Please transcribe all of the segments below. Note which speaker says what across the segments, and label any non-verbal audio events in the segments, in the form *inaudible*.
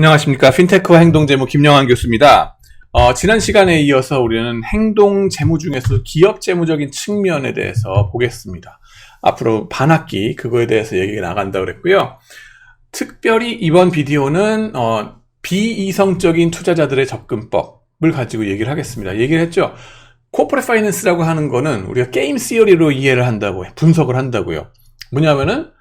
Speaker 1: 안녕하십니까. 핀테크와 행동재무 김영환 교수입니다. 어, 지난 시간에 이어서 우리는 행동 재무 중에서 기업 재무적인 측면에 대해서 보겠습니다. 앞으로 반학기 그거에 대해서 얘기가 나간다 그랬고요. 특별히 이번 비디오는 어, 비이성적인 투자자들의 접근법을 가지고 얘기를 하겠습니다. 얘기를 했죠. 코퍼레 파이낸스라고 하는 거는 우리가 게임 시어리로 이해를 한다고 해. 분석을 한다고요. 뭐냐면은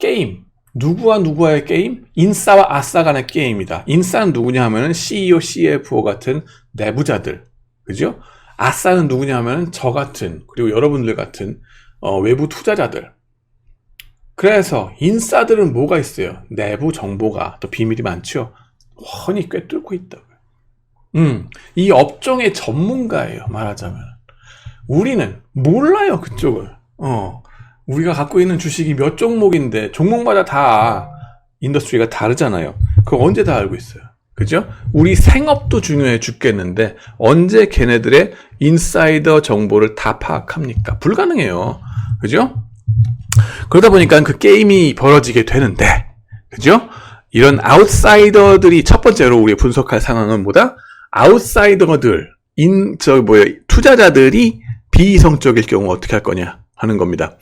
Speaker 1: 게임 누구와 누구와의 게임? 인싸와 아싸 간의 게임이다. 인싸는 누구냐 하면은 CEO, CFO 같은 내부자들. 그죠? 아싸는 누구냐 하면은 저 같은, 그리고 여러분들 같은, 어, 외부 투자자들. 그래서 인싸들은 뭐가 있어요? 내부 정보가 또 비밀이 많죠? 훤히 꿰뚫고 있다고요. 음, 이 업종의 전문가예요, 말하자면. 우리는 몰라요, 그쪽을. 어. 우리가 갖고 있는 주식이 몇 종목인데 종목마다 다 인더스트리가 다르잖아요. 그거 언제 다 알고 있어요? 그죠? 우리 생업도 중요해 죽겠는데 언제 걔네들의 인사이더 정보를 다 파악합니까? 불가능해요. 그죠? 그러다 보니까 그 게임이 벌어지게 되는데 그죠? 이런 아웃사이더들이 첫 번째로 우리 분석할 상황은 뭐다? 아웃사이더들 인 저 뭐야 투자자들이 비이성적일 경우 어떻게 할 거냐? 하는 겁니다.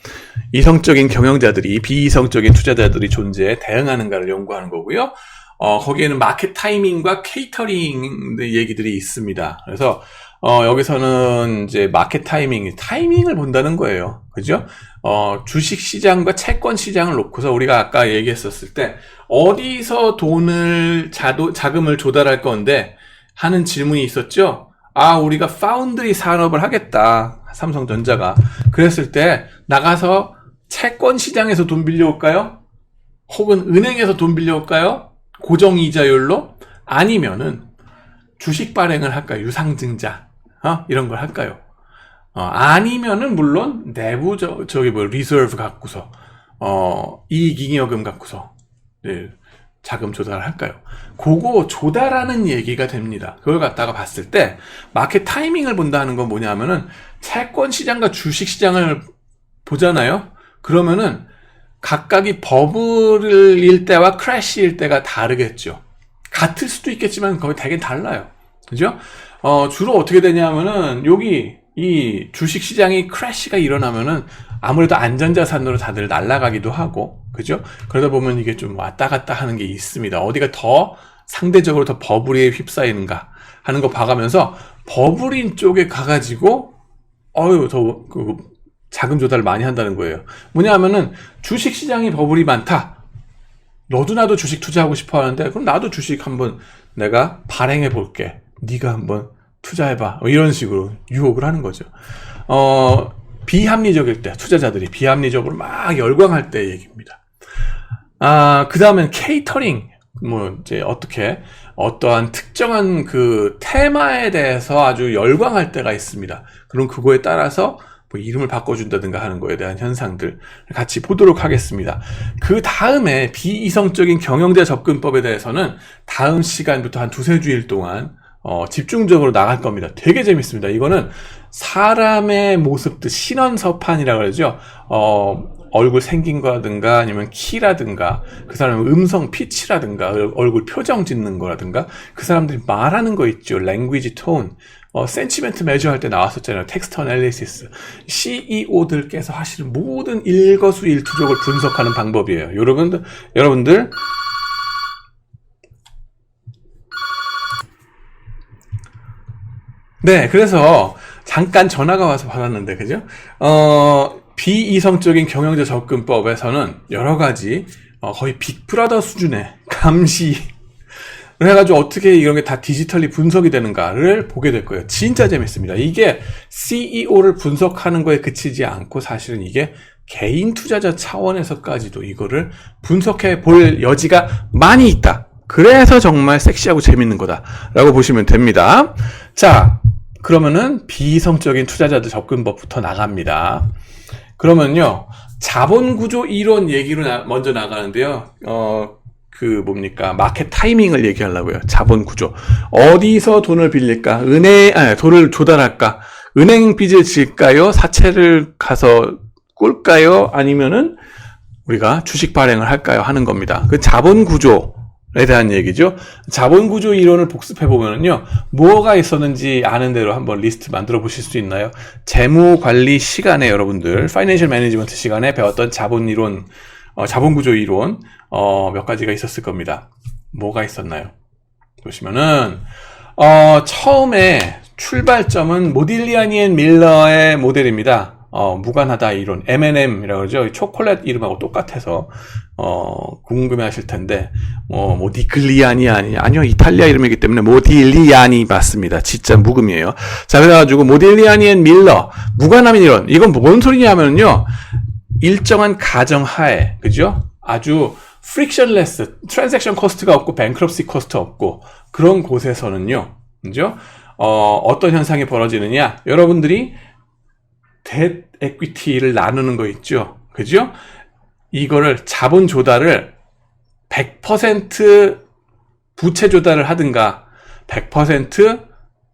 Speaker 1: 이성적인 경영자들이 비이성적인 투자자들이 존재에 대응하는가를 연구하는 거고요. 어, 거기에는 마켓 타이밍과 케이터링 얘기들이 있습니다. 그래서 어, 여기서는 이제 마켓 타이밍, 타이밍을 본다는 거예요. 그죠? 어, 주식 시장과 채권 시장을 놓고서 우리가 아까 얘기했었을 때 어디서 돈을 자도, 자금을 조달할 건데 하는 질문이 있었죠? 아, 우리가 파운드리 산업을 하겠다. 삼성전자가. 그랬을 때 나가서 채권 시장에서 돈 빌려올까요? 혹은 은행에서 돈 빌려올까요? 고정 이자율로? 아니면은 주식 발행을 할까요? 유상증자. 어? 이런 걸 할까요? 어, 아니면은 물론 내부 저, 저기 뭐 리저브 갖고서 어, 이익잉여금 갖고서 네, 자금 조달을 할까요? 그거 조달하는 얘기가 됩니다. 그걸 갖다가 봤을 때 마켓 타이밍을 본다는 건 뭐냐면은 채권 시장과 주식 시장을 보잖아요. 그러면은 각각이 버블일 때와 크래시일 때가 다르겠죠. 같을 수도 있겠지만 거의 되게 달라요. 그죠? 어, 주로 어떻게 되냐면은 여기 이 주식 시장이 크래시가 일어나면은 아무래도 안전자산으로 다들 날아가기도 하고, 그죠? 그러다 보면 이게 좀 왔다 갔다 하는 게 있습니다. 어디가 더 상대적으로 더 버블에 휩싸이는가 하는 거 봐가면서 버블인 쪽에 가가지고, 어유, 더, 그, 자금 조달을 많이 한다는 거예요. 뭐냐 하면은 주식 시장이 버블이 많다. 너도 나도 주식 투자하고 싶어 하는데, 그럼 나도 주식 한번 내가 발행해 볼게. 네가 한번 투자해봐. 뭐 이런 식으로 유혹을 하는 거죠. 어, 비합리적일 때, 투자자들이 비합리적으로 막 열광할 때 얘기입니다. 아, 그 다음엔 케이터링. 뭐, 이제 어떻게, 어떠한 특정한 그 테마에 대해서 아주 열광할 때가 있습니다. 그럼 그거에 따라서 뭐 이름을 바꿔준다든가 하는 거에 대한 현상들 같이 보도록 하겠습니다. 그 다음에 비이성적인 경영자 접근법에 대해서는 다음 시간부터 한 두세 주일 동안 어, 집중적으로 나갈 겁니다. 되게 재밌습니다. 이거는 사람의 모습들, 신원서판이라고 그러죠. 어, 얼굴 생긴 거라든가 아니면 키라든가 그 사람의 음성 피치라든가 얼굴 표정 짓는 거라든가 그 사람들이 말하는 거 있죠. 랭귀지 톤. 어, 센치멘트 매저 할때 나왔었잖아요. 텍스트 어널리시스. CEO들께서 하시는 모든 일거수일투족을 분석하는 방법이에요. 여러분들, 여러분들, 네, 그래서 잠깐 전화가 와서 받았는데, 그죠? 어, 비이성적인 경영자 접근법에서는 여러 가지, 어, 거의 빅브라더 수준의 감시, 그래가지고 어떻게 이런 게 다 디지털리 분석이 되는가를 보게 될 거예요. 진짜 재밌습니다. 이게 CEO를 분석하는 거에 그치지 않고 사실은 이게 개인 투자자 차원에서까지도 이거를 분석해 볼 여지가 많이 있다. 그래서 정말 섹시하고 재밌는 거다라고 보시면 됩니다. 자, 그러면은 비이성적인 투자자들 접근법부터 나갑니다. 그러면요, 자본 구조 이론 얘기로 나, 먼저 나가는데요. 어, 그 뭡니까 마켓 타이밍을 얘기하려고요. 자본 구조 어디서 돈을 빌릴까? 은행 아 돈을 조달할까? 은행 빚을 질까요? 사채를 가서 꿀까요? 아니면은 우리가 주식 발행을 할까요? 하는 겁니다. 그 자본 구조 에 대한 얘기죠. 자본 구조 이론을 복습해 보면은요, 뭐가 있었는지 아는 대로 한번 리스트 만들어 보실 수 있나요? 재무 관리 시간에 여러분들, 파이낸셜 매니지먼트 시간에 배웠던 자본 이론, 어, 자본 구조 이론, 어, 몇 가지가 있었을 겁니다. 뭐가 있었나요? 보시면은, 어, 처음에 출발점은 모딜리아니 앤 밀러의 모델입니다. 어, 무관하다 이론, M&M이라고 그러죠. 초콜릿 이름하고 똑같아서, 어, 궁금해 하실 텐데, 어, 모디글리아니 아니, 아니요, 이탈리아 이름이기 때문에 모딜리아니 맞습니다. 진짜 묵음이에요. 자, 그래가지고 모딜리아니 앤 밀러, 무관함 이론, 이건 뭔 소리냐면요, 일정한 가정 하에, 그죠? 아주 frictionless, 트랜잭션 코스트가 없고, 뱅크럽시 코스트 없고, 그런 곳에서는요, 그죠? 어, 어떤 현상이 벌어지느냐, 여러분들이 대 에퀴티를 나누는 거 있죠. 그죠? 이거를 자본 조달을 100% 부채 조달을 하든가 100%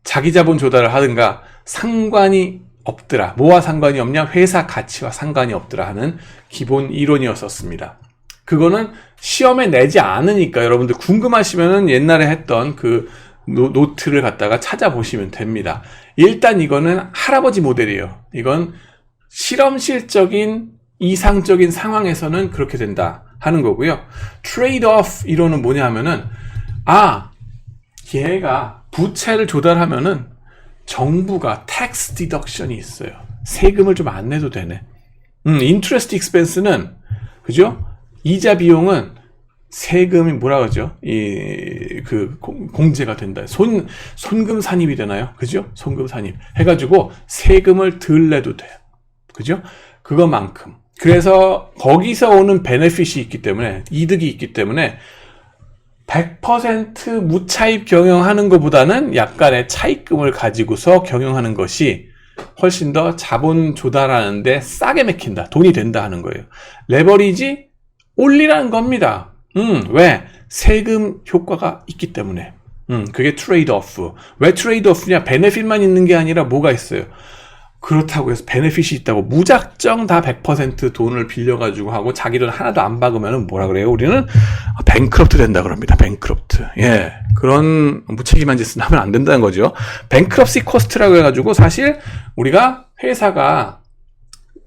Speaker 1: 자기 자본 조달을 하든가 상관이 없더라. 뭐와 상관이 없냐? 회사 가치와 상관이 없더라 하는 기본 이론이었었습니다. 그거는 시험에 내지 않으니까 여러분들 궁금하시면은 옛날에 했던 그 노, 트를 갖다가 찾아보시면 됩니다. 일단 이거는 할아버지 모델이에요. 이건 실험실적인 이상적인 상황에서는 그렇게 된다 하는 거고요. 트레이드 오프 이론은 뭐냐 하면은 아 얘가 부채를 조달하면은 정부가 텍스 디덕션이 있어요. 세금을 좀 안 내도 되네. 음, 인트레스트 익스펜스는 그죠? 이자 비용은 세금이 뭐라 그러죠? 이 그 공제가 된다. 손 손금 산입이 되나요? 그죠? 손금 산입 해가지고 세금을 덜 내도 돼요. 그죠? 그것만큼. 그래서 거기서 오는 베네핏이 있기 때문에 이득이 있기 때문에 100% 무차입 경영하는 것보다는 약간의 차입금을 가지고서 경영하는 것이 훨씬 더 자본 조달하는데 싸게 맥힌다. 돈이 된다 하는 거예요. 레버리지 올리라는 겁니다. 음, 왜? 세금 효과가 있기 때문에. 음, 그게 트레이드 오프. 왜 트레이드 오프냐? 베네핏만 있는 게 아니라 뭐가 있어요? 그렇다고 해서 베네핏이 있다고 무작정 다 100% 돈을 빌려가지고 하고 자기 돈 하나도 안 박으면 뭐라 그래요? 우리는 뱅크럽트 된다 그럽니다. 뱅크럽트. 예. 그런 무책임한 짓은 하면 안 된다는 거죠. 뱅크럽시 코스트라고 해가지고 사실 우리가 회사가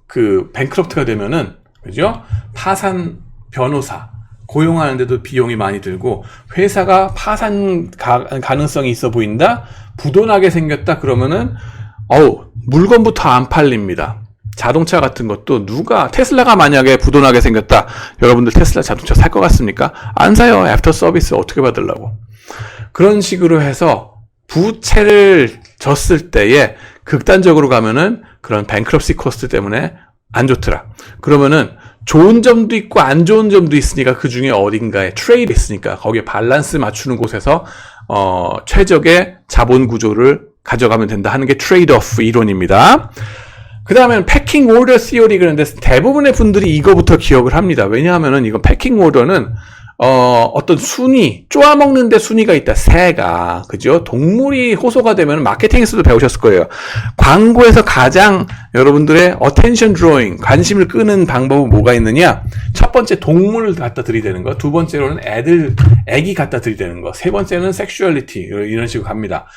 Speaker 1: 그 뱅크럽트가 되면은 그죠? 파산 변호사 고용하는데도 비용이 많이 들고 회사가 파산 가, 가능성이 있어 보인다? 부도나게 생겼다? 그러면은 어우 물건부터 안 팔립니다. 자동차 같은 것도 누가 테슬라가 만약에 부도나게 생겼다. 여러분들 테슬라 자동차 살 것 같습니까? 안 사요. 애프터 서비스 어떻게 받으려고? 그런 식으로 해서 부채를 졌을 때에 극단적으로 가면은 그런 뱅크럽시 코스트 때문에 안 좋더라. 그러면은 좋은 점도 있고 안 좋은 점도 있으니까 그 중에 어딘가에 트레이드 있으니까 거기에 밸런스 맞추는 곳에서 어, 최적의 자본 구조를 가져가면 된다 하는 게 트레이드 오프 이론입니다. 그 다음에는 패킹 오더 시오리 그런데 대부분의 분들이 이거부터 기억을 합니다. 왜냐하면은 이건 패킹 오더는 어, 어떤 순위, 쪼아먹는데 순위가 있다. 새가. 그죠? 동물이 호소가 되면 마케팅에서도 배우셨을 거예요. 광고에서 가장 여러분들의 attention drawing, 관심을 끄는 방법은 뭐가 있느냐? 첫 번째 동물을 갖다 들이대는 거. 두 번째로는 애들, 애기 갖다 들이대는 거. 세 번째는 sexuality. 이런 식으로 갑니다.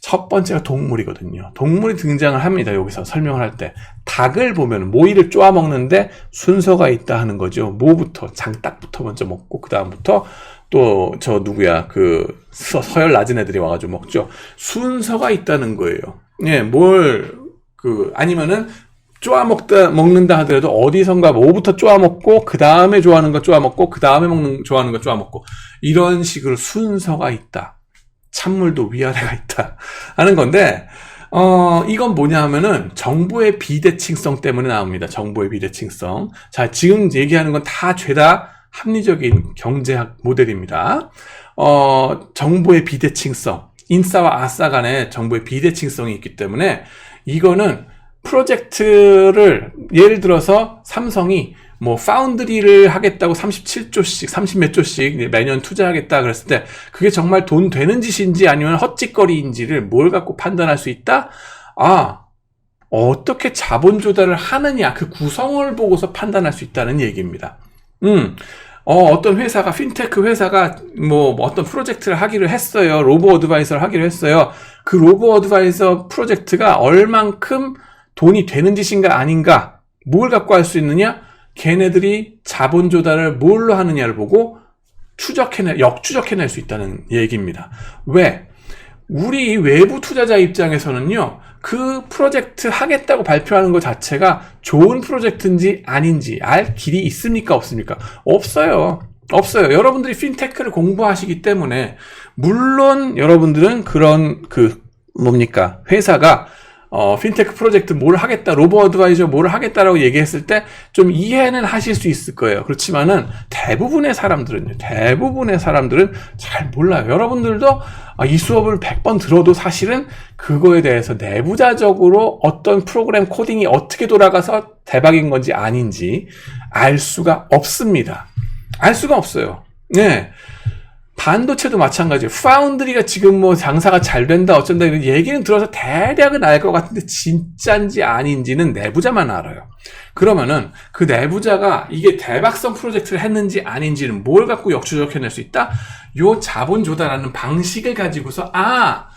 Speaker 1: 첫 번째가 동물이거든요. 동물이 등장을 합니다. 여기서 설명을 할 때. 닭을 보면 모이를 쪼아 먹는데 순서가 있다 하는 거죠. 뭐부터 장닭부터 먼저 먹고 그 다음부터 또 저 누구야 그 서, 열 낮은 애들이 와가지고 먹죠. 순서가 있다는 거예요. 예, 뭘 그 아니면은 쪼아 먹다 먹는다 하더라도 어디선가 뭐부터 쪼아 먹고 그 다음에 좋아하는 거 쪼아 먹고 그 다음에 먹는 좋아하는 거 쪼아 먹고 이런 식으로 순서가 있다. 찬물도 위아래가 있다 *laughs* 하는 건데 어, 이건 뭐냐 하면은 정보의 비대칭성 때문에 나옵니다. 정보의 비대칭성. 자, 지금 얘기하는 건 다 죄다 합리적인 경제학 모델입니다. 어, 정보의 비대칭성. 인싸와 아싸 간의 정보의 비대칭성이 있기 때문에 이거는 프로젝트를 예를 들어서 삼성이 뭐 파운드리를 하겠다고 37조씩 30몇 조씩 매년 투자하겠다 그랬을 때 그게 정말 돈 되는 짓인지 아니면 헛짓거리인지를 뭘 갖고 판단할 수 있다? 아 어떻게 자본 조달을 하느냐 그 구성을 보고서 판단할 수 있다는 얘기입니다. 음 어, 어떤 회사가, 핀테크 회사가 뭐 어떤 프로젝트를 하기로 했어요. 로보 어드바이서를 하기로 했어요. 그 로보 어드바이서 프로젝트가 얼만큼 돈이 되는 짓인가 아닌가, 뭘 갖고 할 수 있느냐? 걔네들이 자본 조달을 뭘로 하느냐를 보고 추적해내, 역추적해낼 수 있다는 얘기입니다. 왜? 우리 외부 투자자 입장에서는요, 그 프로젝트 하겠다고 발표하는 것 자체가 좋은 프로젝트인지 아닌지 알 길이 있습니까? 없습니까? 없어요. 없어요. 여러분들이 핀테크를 공부하시기 때문에, 물론 여러분들은 그런 그, 뭡니까? 회사가 어, 핀테크 프로젝트 뭘 하겠다, 로보 어드바이저 뭘 하겠다라고 얘기했을 때 좀 이해는 하실 수 있을 거예요. 그렇지만은 대부분의 사람들은요, 대부분의 사람들은 잘 몰라요. 여러분들도 아, 이 수업을 100번 들어도 사실은 그거에 대해서 내부자적으로 어떤 프로그램 코딩이 어떻게 돌아가서 대박인 건지 아닌지 알 수가 없습니다. 알 수가 없어요. 네. 반도체도 마찬가지예요. 파운드리가 지금 뭐 장사가 잘 된다 어쩐다 이런 얘기는 들어서 대략은 알 것 같은데 진짜인지 아닌지는 내부자만 알아요. 그러면은 그 내부자가 이게 대박성 프로젝트를 했는지 아닌지는 뭘 갖고 역추적해낼 수 있다? 요 자본 조달하는 방식을 가지고서 아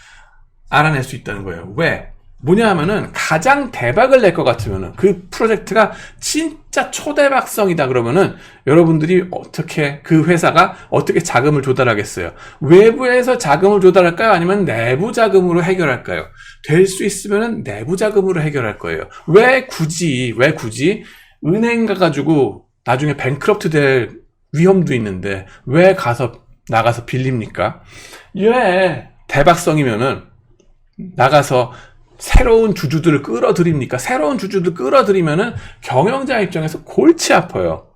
Speaker 1: 알아낼 수 있다는 거예요. 왜? 뭐냐 하면은 가장 대박을 낼 것 같으면은 그 프로젝트가 진짜 초대박성이다 그러면은 여러분들이 어떻게 그 회사가 어떻게 자금을 조달하겠어요? 외부에서 자금을 조달할까요? 아니면 내부 자금으로 해결할까요? 될 수 있으면은 내부 자금으로 해결할 거예요. 왜 굳이 왜 굳이 은행 가가지고 나중에 뱅크럽트 될 위험도 있는데 왜 가서 나가서 빌립니까? 왜 대박성이면은 나가서 새로운 주주들을 끌어들입니까? 새로운 주주들 끌어들이면은 경영자 입장에서 골치 아파요.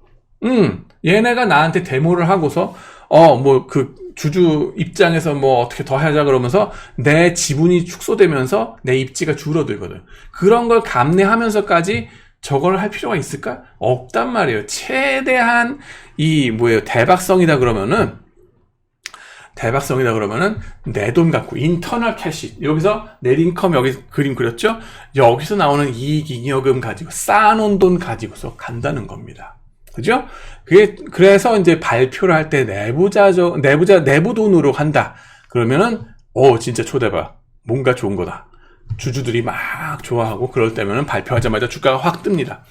Speaker 1: 음, 얘네가 나한테 데모를 하고서, 어, 뭐, 그, 주주 입장에서 뭐 어떻게 더 하자 그러면서 내 지분이 축소되면서 내 입지가 줄어들거든. 그런 걸 감내하면서까지 저걸 할 필요가 있을까? 없단 말이에요. 최대한 이 뭐예요 대박성이다 그러면은 대박성이다 그러면은 내 돈 갖고 인터널 캐시 여기서 넷인컴 여기 그림 그렸죠? 여기서 나오는 이익잉여금 가지고 쌓아놓은 돈 가지고서 간다는 겁니다. 그죠? 그게 그래서 이제 발표를 할 때 내부자적 내부자 내부 돈으로 한다. 그러면은 오 진짜 초대박 뭔가 좋은 거다. 주주들이 막 좋아하고 그럴 때면은 발표하자마자 주가가 확 뜹니다.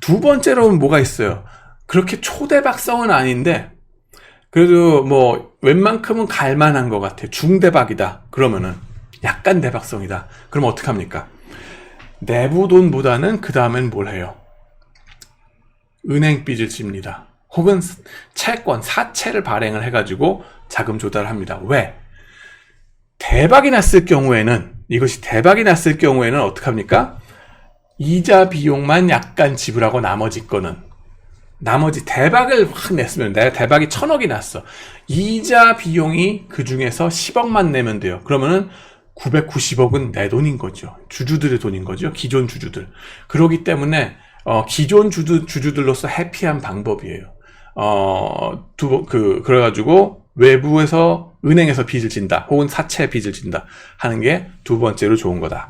Speaker 1: 두 번째로는 뭐가 있어요? 그렇게 초대박성은 아닌데 그래도 뭐 웬만큼은 갈만한 것 같아. 중대박이다. 그러면은 약간 대박성이다. 그럼 어떡합니까? 내부 돈보다는 그 다음엔 뭘 해요? 은행 빚을 집니다. 혹은 채권, 사채를 발행을 해가지고 자금 조달을 합니다. 왜? 대박이 났을 경우에는, 이것이 대박이 났을 경우에는 어떡합니까? 이자 비용만 약간 지불하고 나머지 거는 나머지 대박을 확 냈으면 내가 대박이 천억이 났어. 이자 비용이 그 중에서 10억만 내면 돼요. 그러면은 990억은 내 돈인 거죠. 주주들의 돈인 거죠. 기존 주주들. 그러기 때문에 어, 기존 주주, 주주들로서 해피한 방법이에요. 어, 두, 번, 그, 그래가지고 외부에서 은행에서 빚을 진다. 혹은 사채 빚을 진다. 하는 게 두 번째로 좋은 거다.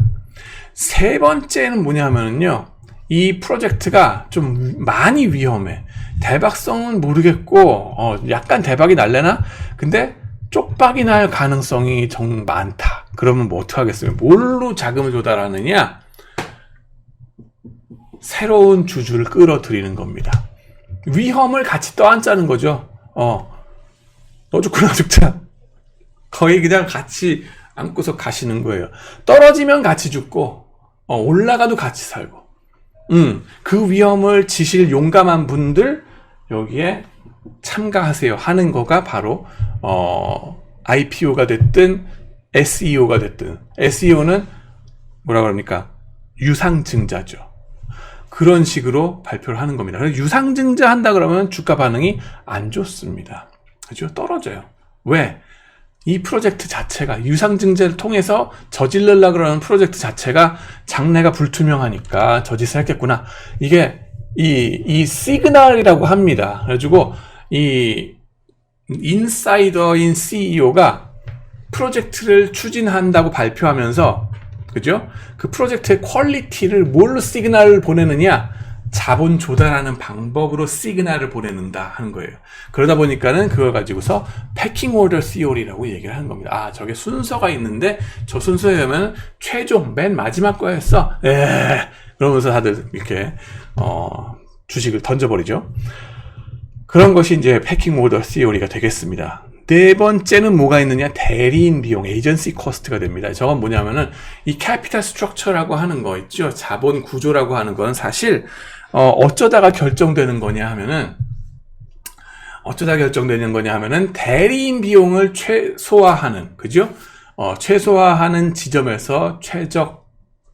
Speaker 1: 세 번째는 뭐냐면은요. 이 프로젝트가 좀 많이 위험해. 대박성은 모르겠고, 어, 약간 대박이 날래나? 근데 쪽박이 날 가능성이 정 많다. 그러면 뭐 어떡하겠어요? 뭘로 자금을 조달하느냐? 새로운 주주를 끌어들이는 겁니다. 위험을 같이 떠안자는 거죠. 어, 너 죽고 나 죽자. 거의 그냥 같이 안고서 가시는 거예요. 떨어지면 같이 죽고, 어, 올라가도 같이 살고. 음, 그 위험을 지실 용감한 분들 여기에 참가하세요 하는 거가 바로 어, IPO가 됐든 SEO가 됐든 SEO는 뭐라 그럽니까? 유상증자죠. 그런 식으로 발표를 하는 겁니다. 유상증자 한다 그러면 주가 반응이 안 좋습니다. 그죠? 떨어져요. 왜? 이 프로젝트 자체가 유상증자를 통해서 저질러려 그러는 프로젝트 자체가 장래가 불투명하니까 저짓을 했겠구나. 이게 이, 이 시그널이라고 합니다. 그래가지고 이 인사이더인 CEO가 프로젝트를 추진한다고 발표하면서 그죠? 그 프로젝트의 퀄리티를 뭘로 시그널을 보내느냐? 자본 조달하는 방법으로 시그널을 보내는다 하는 거예요. 그러다 보니까는 그걸 가지고서 패킹 오더 시오리라고 얘기를 하는 겁니다. 아, 저게 순서가 있는데 저 순서에 하면 최종 맨 마지막 거였어. 에 그러면서 다들 이렇게 어, 주식을 던져버리죠. 그런 것이 이제 패킹 오더 시오리가 되겠습니다. 네 번째는 뭐가 있느냐? 대리인 비용, 에이전시 코스트가 됩니다. 저건 뭐냐면은 이 캐피탈 스트럭처라고 하는 거 있죠. 자본 구조라고 하는 건 사실 어, 어쩌다가 결정되는 거냐 하면은 어쩌다 결정되는 거냐 하면은 대리인 비용을 최소화하는 그죠? 어, 최소화하는 지점에서 최적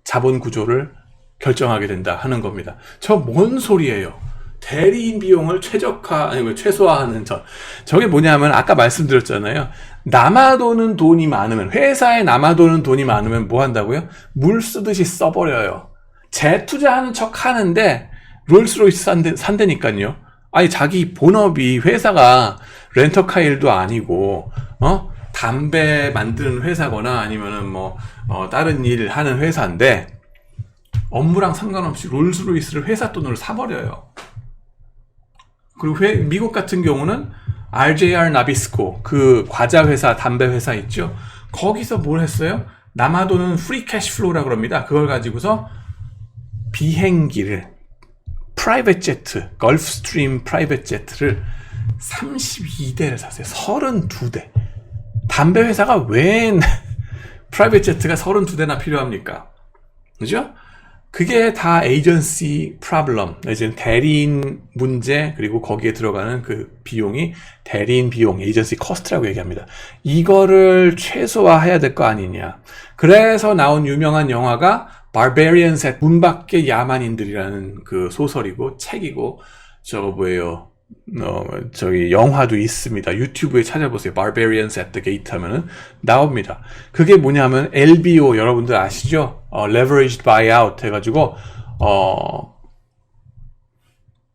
Speaker 1: 자본 구조를 결정하게 된다 하는 겁니다. 저 뭔 소리예요? 대리인 비용을 최적화 아니 뭐 최소화하는 전 저게 뭐냐면 아까 말씀드렸잖아요. 남아도는 돈이 많으면 회사에 남아도는 돈이 많으면 뭐 한다고요? 물 쓰듯이 써버려요. 재투자하는 척 하는데 롤스로이스 산대, 산다니까요. 아니 자기 본업이 회사가 렌터카 일도 아니고 어 담배 만드는 회사거나 아니면은 뭐 어, 다른 일 하는 회사인데 업무랑 상관없이 롤스로이스를 회사 돈으로 사버려요. 그리고 회, 미국 같은 경우는 RJR 나비스코 그 과자 회사 담배 회사 있죠. 거기서 뭘 했어요? 남아도는 프리 캐시 플로우라 그럽니다. 그걸 가지고서 비행기를 프라이빗 제트, 걸프스트림 프라이빗 제트를 32대를 샀어요. 32대. 담배 회사가 웬 *laughs* 프라이빗 제트가 32대나 필요합니까? 그죠? 그게 다 에이전시 프로블럼, 이제 대리인 문제 그리고 거기에 들어가는 그 비용이 대리인 비용, 에이전시 코스트라고 얘기합니다. 이거를 최소화해야 될 거 아니냐. 그래서 나온 유명한 영화가 Barbarian Set, 문 밖의 야만인들이라는 그 소설이고 책이고 저거 뭐예요? 어, 저기 영화도 있습니다. 유튜브에 찾아보세요. Barbarians at the Gate 하면은 나옵니다. 그게 뭐냐면 LBO 여러분들 아시죠? 어, Leveraged Buyout 해가지고 어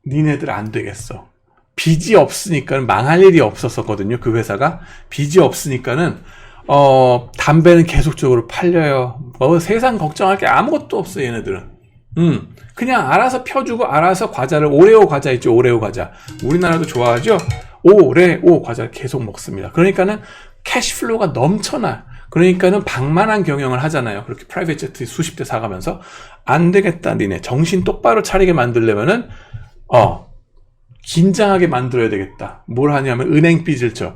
Speaker 1: 니네들 안 되겠어. 빚이 없으니까는 망할 일이 없었었거든요. 그 회사가 빚이 없으니까는 어 담배는 계속적으로 팔려요. 뭐 세상 걱정할 게 아무것도 없어 얘네들은. 음, 그냥 알아서 펴주고 알아서 과자를 오레오 과자 있죠 오레오 과자. 우리나라도 좋아하죠? 오레오 과자 계속 먹습니다. 그러니까는 캐시플로우가 넘쳐나 그러니까는 방만한 경영을 하잖아요. 그렇게 프라이빗 제트 수십 대 사가면서. 안 되겠다 니네. 정신 똑바로 차리게 만들려면은 어 긴장하게 만들어야 되겠다. 뭘 하냐면 은행 빚을 져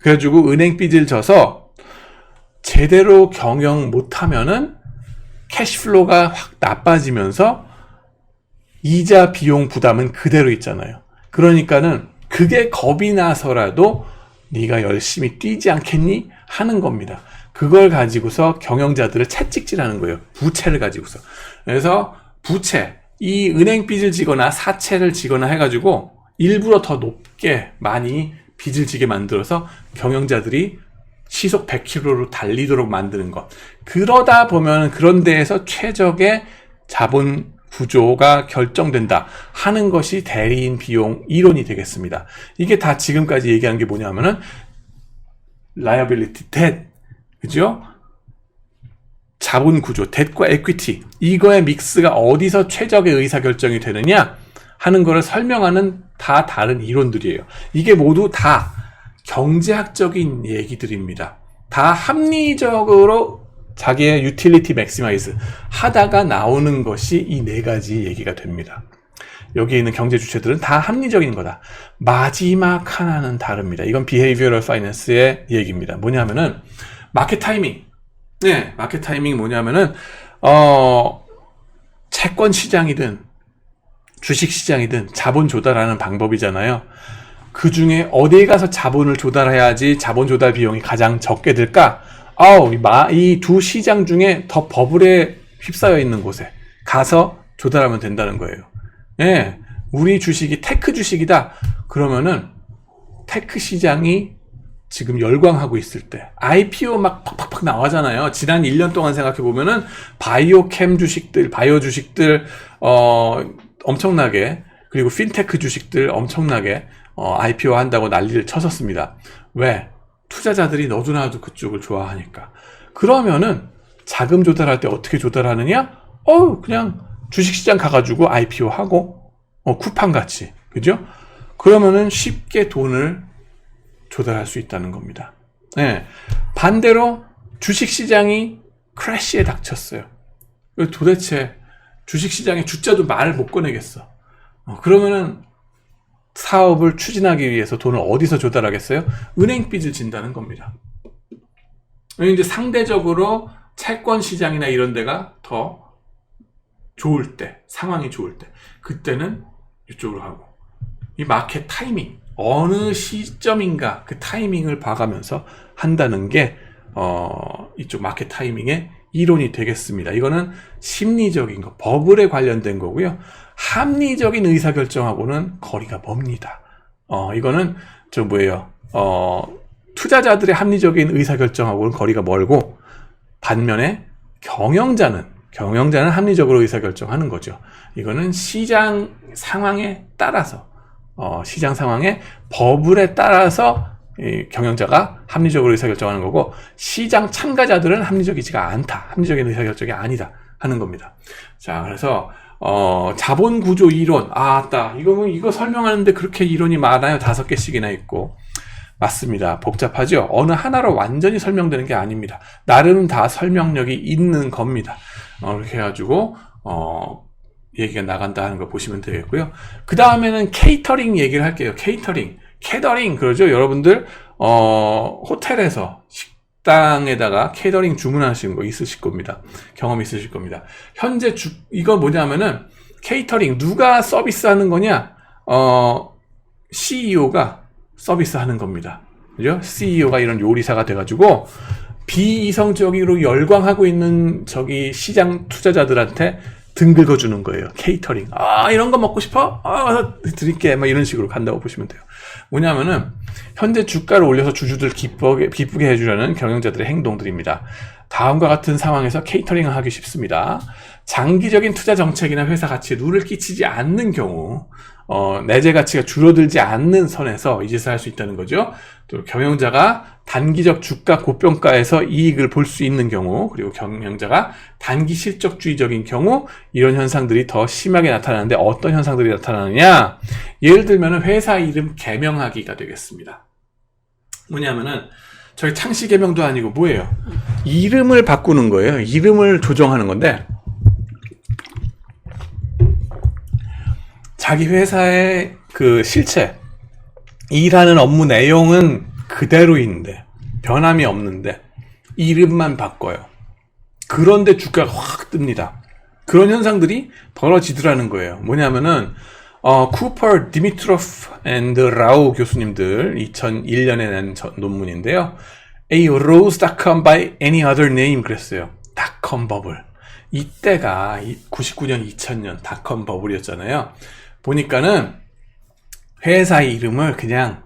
Speaker 1: 그래가지고 은행 빚을 져서 제대로 경영 못하면은 캐시플로우가 확 나빠지면서 이자 비용 부담은 그대로 있잖아요. 그러니까는 그게 겁이 나서라도 네가 열심히 뛰지 않겠니? 하는 겁니다. 그걸 가지고서 경영자들을 채찍질하는 거예요. 부채를 가지고서. 그래서 부채, 이 은행 빚을 지거나 사채를 지거나 해가지고 일부러 더 높게 많이 빚을 지게 만들어서 경영자들이 시속 100km로 달리도록 만드는 것. 그러다 보면 그런 데에서 최적의 자본 구조가 결정된다 하는 것이 대리인 비용 이론이 되겠습니다. 이게 다 지금까지 얘기한 게 뭐냐면은 liability, debt, 그죠? 자본 구조, debt과 equity 이거의 믹스가 어디서 최적의 의사 결정이 되느냐 하는 것을 설명하는 다 다른 이론들이에요. 이게 모두 다 경제학적인 얘기들입니다. 다 합리적으로 자기의 유틸리티 맥시마이즈 하다가 나오는 것이 이 네 가지 얘기가 됩니다. 여기 있는 경제 주체들은 다 합리적인 거다. 마지막 하나는 다릅니다. 이건 비헤이비어럴 파이낸스의 얘기입니다. 뭐냐면은 마켓 타이밍. 네, 마켓 타이밍 뭐냐면은 어 채권 시장이든 주식 시장이든 자본 조달하는 방법이잖아요. 그 중에 어디에 가서 자본을 조달해야지 자본 조달 비용이 가장 적게 들까? 아우, 이 두 시장 중에 더 버블에 휩싸여 있는 곳에 가서 조달하면 된다는 거예요. 예. 우리 주식이 테크 주식이다. 그러면은 테크 시장이 지금 열광하고 있을 때 IPO 막 팍팍팍 나와잖아요. 지난 1년 동안 생각해 보면은 바이오캠 주식들, 바이오 주식들 어 엄청나게 그리고 핀테크 주식들 엄청나게 어, IPO 한다고 난리를 쳤었습니다. 왜? 투자자들이 너도나도 그쪽을 좋아하니까. 그러면은 자금 조달할 때 어떻게 조달하느냐? 어, 그냥 주식시장 가가지고 IPO 하고 어, 쿠팡 같이. 그죠? 그러면은 쉽게 돈을 조달할 수 있다는 겁니다. 예. 반대로 주식 시장이 크래시에 닥쳤어요. 도대체 주식 시장의 주자도 말을 못 꺼내겠어. 어, 그러면은 사업을 추진하기 위해서 돈을 어디서 조달하겠어요? 은행 빚을 진다는 겁니다. 이제 상대적으로 채권 시장이나 이런 데가 더 좋을 때, 상황이 좋을 때, 그때는 이쪽으로 하고, 이 마켓 타이밍, 어느 시점인가 그 타이밍을 봐가면서 한다는 게, 어, 이쪽 마켓 타이밍의 이론이 되겠습니다. 이거는 심리적인 거, 버블에 관련된 거고요. 합리적인 의사결정하고는 거리가 멉니다. 어, 이거는 저 뭐예요? 어, 투자자들의 합리적인 의사결정하고는 거리가 멀고 반면에 경영자는 경영자는 합리적으로 의사결정하는 거죠. 이거는 시장 상황에 따라서 어, 시장 상황에 버블에 따라서 이 경영자가 합리적으로 의사결정하는 거고 시장 참가자들은 합리적이지가 않다. 합리적인 의사결정이 아니다 하는 겁니다. 자, 그래서 어, 자본 구조 이론. 아, 따 이거 뭐 이거 설명하는데 그렇게 이론이 많아요. 다섯 개씩이나 있고. 맞습니다. 복잡하죠? 어느 하나로 완전히 설명되는 게 아닙니다. 나름 다 설명력이 있는 겁니다. 어, 이렇게 해가지고, 어, 얘기가 나간다 하는 거 보시면 되겠고요. 그 다음에는 케이터링 얘기를 할게요. 케이터링. 캐더링, 그러죠? 여러분들, 어, 호텔에서 식당에다가 케이터링 주문하시는 거 있으실 겁니다. 경험 있으실 겁니다. 현재 주, 이거 뭐냐면은, 케이터링, 누가 서비스 하는 거냐? 어, CEO가 서비스 하는 겁니다. 그죠? CEO가 이런 요리사가 돼가지고 비이성적으로 열광하고 있는 저기 시장 투자자들한테 등 긁어주는 거예요. 케이터링. 아, 이런 거 먹고 싶어? 아, 드릴게. 막 이런 식으로 간다고 보시면 돼요. 뭐냐면은, 현재 주가를 올려서 주주들 기쁘게, 기쁘게 해주려는 경영자들의 행동들입니다. 다음과 같은 상황에서 케이터링을 하기 쉽습니다. 장기적인 투자 정책이나 회사 가치에 누를 끼치지 않는 경우, 어, 내재 가치가 줄어들지 않는 선에서 이 짓을 할 수 있다는 거죠. 또 경영자가 단기적 주가 고평가에서 이익을 볼 수 있는 경우, 그리고 경영자가 단기 실적주의적인 경우, 이런 현상들이 더 심하게 나타나는데 어떤 현상들이 나타나느냐? 예를 들면 회사 이름 개명하기가 되겠습니다. 뭐냐면은, 저희 창씨 개명도 아니고 뭐예요? 이름을 바꾸는 거예요. 이름을 조정하는 건데, 자기 회사의 그 실체, 일하는 업무 내용은 그대로인데, 변함이 없는데, 이름만 바꿔요. 그런데 주가가 확 뜹니다. 그런 현상들이 벌어지더라는 거예요. 뭐냐면은, 어, 쿠퍼, 디미트로프 앤드 라우 교수님들 2001년에 낸 저- 논문인데요. A rose.com by any other name 그랬어요. 닷컴 버블. 이때가 99년, 2000년 닷컴 버블이었잖아요. 보니까는 회사 이름을 그냥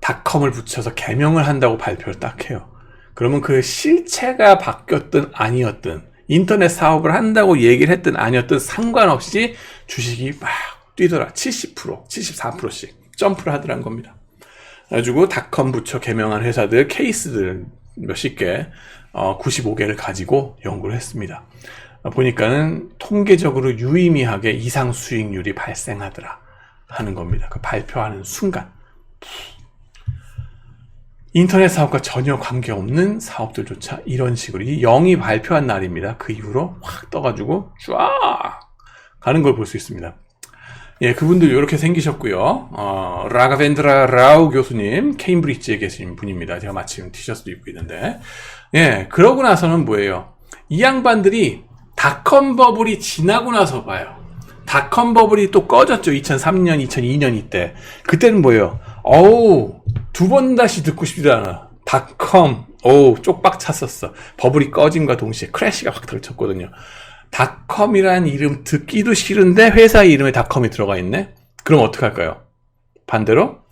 Speaker 1: 닷컴을 붙여서 개명을 한다고 발표를 딱 해요. 그러면 그 실체가 바뀌었든 아니었든 인터넷 사업을 한다고 얘기를 했든 아니었든 상관없이 주식이 막 뛰더라. 70%, 74%씩 점프를 하더란 겁니다. 그래가지고 닷컴 붙여 개명한 회사들 케이스들 몇십 개, 어, 95개를 가지고 연구를 했습니다. 어, 보니까는 통계적으로 유의미하게 이상 수익률이 발생하더라 하는 겁니다. 그 발표하는 순간. 인터넷 사업과 전혀 관계없는 사업들조차 이런 식으로 이 0이 발표한 날입니다. 그 이후로 확 떠가지고 쫙 가는 걸 볼 수 있습니다. 예, 그분들 이렇게 생기셨고요. 어, 라가벤드라 라우 교수님 케임브리지에 계신 분입니다. 제가 마침 티셔츠도 입고 있는데, 예, 그러고 나서는 뭐예요? 이 양반들이 닷컴 버블이 지나고 나서 봐요. 닷컴 버블이 또 꺼졌죠. 2003년, 2002년 이때. 그때는 뭐예요? 어우, 두 번 다시 듣고 싶지도 않아. 닷컴, 어우, 쪽박 찼었어. 버블이 꺼짐과 동시에 크래시가 확 덜쳤거든요. 닷컴이라는 이름 듣기도 싫은데 회사 이름에 닷컴이 들어가 있네? 그럼 어떡할까요? 반대로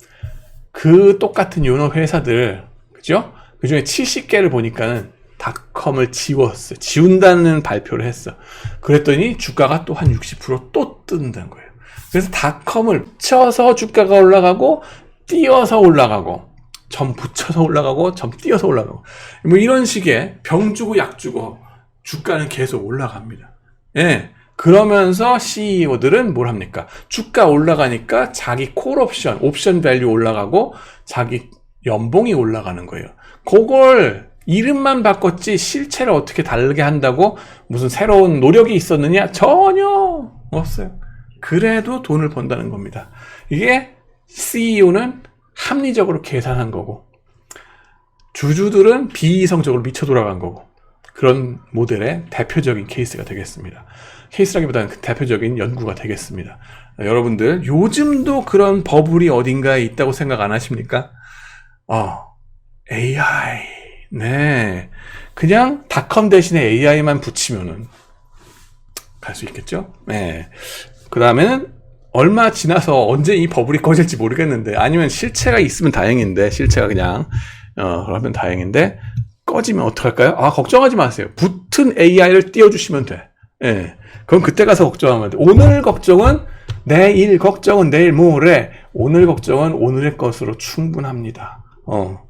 Speaker 1: 그 똑같은 요너 회사들, 그죠? 그 중에 70개를 보니까는 닷컴을 지웠어. 지운다는 발표를 했어. 그랬더니 주가가 또 한 60%또 뜬다는 거예요. 그래서 닷컴을 쳐서 주가가 올라가고, 띄어서 올라가고, 점 붙여서 올라가고, 점 띄어서 올라가고. 뭐 이런 식의 병 주고 약 주고 주가는 계속 올라갑니다. 예. 그러면서 CEO들은 뭘 합니까? 주가 올라가니까 자기 콜 옵션, 옵션 밸류 올라가고 자기 연봉이 올라가는 거예요. 그걸 이름만 바꿨지 실체를 어떻게 다르게 한다고 무슨 새로운 노력이 있었느냐? 전혀 없어요. 그래도 돈을 번다는 겁니다. 이게 CEO는 합리적으로 계산한 거고 주주들은 비이성적으로 미쳐 돌아간 거고 그런 모델의 대표적인 케이스가 되겠습니다. 케이스라기보다는 그 대표적인 연구가 되겠습니다. 여러분들 요즘도 그런 버블이 어딘가에 있다고 생각 안 하십니까? 어, AI. 네. 그냥 닷컴 대신에 AI만 붙이면은 갈 수 있겠죠? 네. 그 다음에는 얼마 지나서 언제 이 버블이 꺼질지 모르겠는데 아니면 실체가 있으면 다행인데 실체가 그냥 어 그러면 다행인데 꺼지면 어떡할까요? 아 걱정하지 마세요. 붙은 AI를 띄워주시면 돼. 예. 그럼 그때 가서 걱정하면 돼. 오늘 걱정은 내일 걱정은 내일 모레 오늘 걱정은 오늘의 것으로 충분합니다. 어.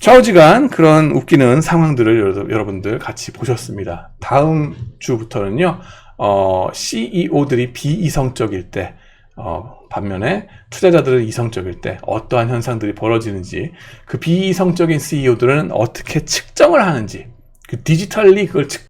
Speaker 1: 좌우지간 그런 웃기는 상황들을 여러- 여러분들 같이 보셨습니다. 다음 주부터는요, 어, CEO들이 비이성적일 때, 어, 반면에 투자자들은 이성적일 때 어떠한 현상들이 벌어지는지, 그 비이성적인 CEO들은 어떻게 측정을 하는지, 그 디지털리 그걸 측,